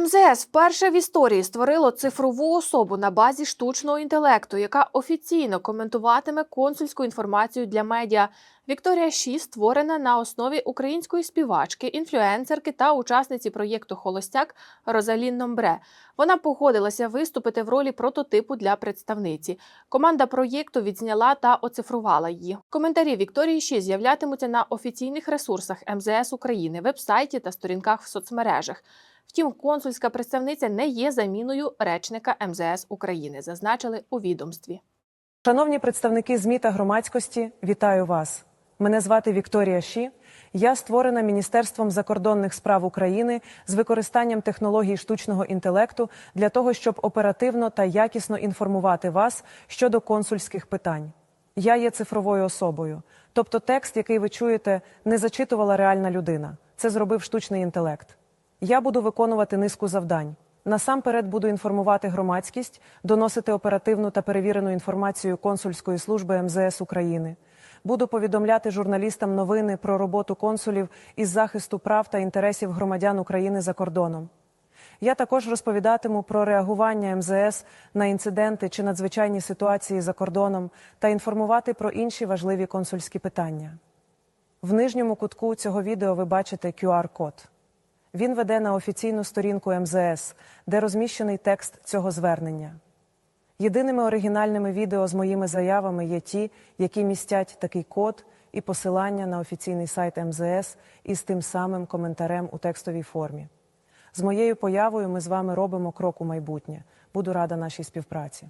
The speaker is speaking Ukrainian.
МЗС вперше в історії створило цифрову особу на базі штучного інтелекту, яка офіційно коментуватиме консульську інформацію для медіа. Вікторія Ші створена на основі української співачки, інфлюенсерки та учасниці проєкту Холостяк Розалін Номбре. Вона погодилася виступити в ролі прототипу для представниці. Команда проєкту відзняла та оцифрувала її. Коментарі Вікторії Ші з'являтимуться на офіційних ресурсах МЗС України, вебсайті та сторінках в соцмережах. Втім, консульська представниця не є заміною речника МЗС України, зазначили у відомстві. Шановні представники ЗМІ та громадськості, вітаю вас. Мене звати Вікторія Ші. Я створена Міністерством закордонних справ України з використанням технологій штучного інтелекту для того, щоб оперативно та якісно інформувати вас щодо консульських питань. Я є цифровою особою, тобто текст, який ви чуєте, не зачитувала реальна людина. Це зробив штучний інтелект. Я буду виконувати низку завдань. Насамперед буду інформувати громадськість, доносити оперативну та перевірену інформацію консульської служби МЗС України. Буду повідомляти журналістам новини про роботу консулів із захисту прав та інтересів громадян України за кордоном. Я також розповідатиму про реагування МЗС на інциденти чи надзвичайні ситуації за кордоном та інформувати про інші важливі консульські питання. В нижньому кутку цього відео ви бачите QR-код. Він веде на офіційну сторінку МЗС, де розміщений текст цього звернення. Єдиними оригінальними відео з моїми заявами є ті, які містять такий код і посилання на офіційний сайт МЗС із тим самим коментарем у текстовій формі. З моєю появою ми з вами робимо крок у майбутнє. Буду рада нашій співпраці.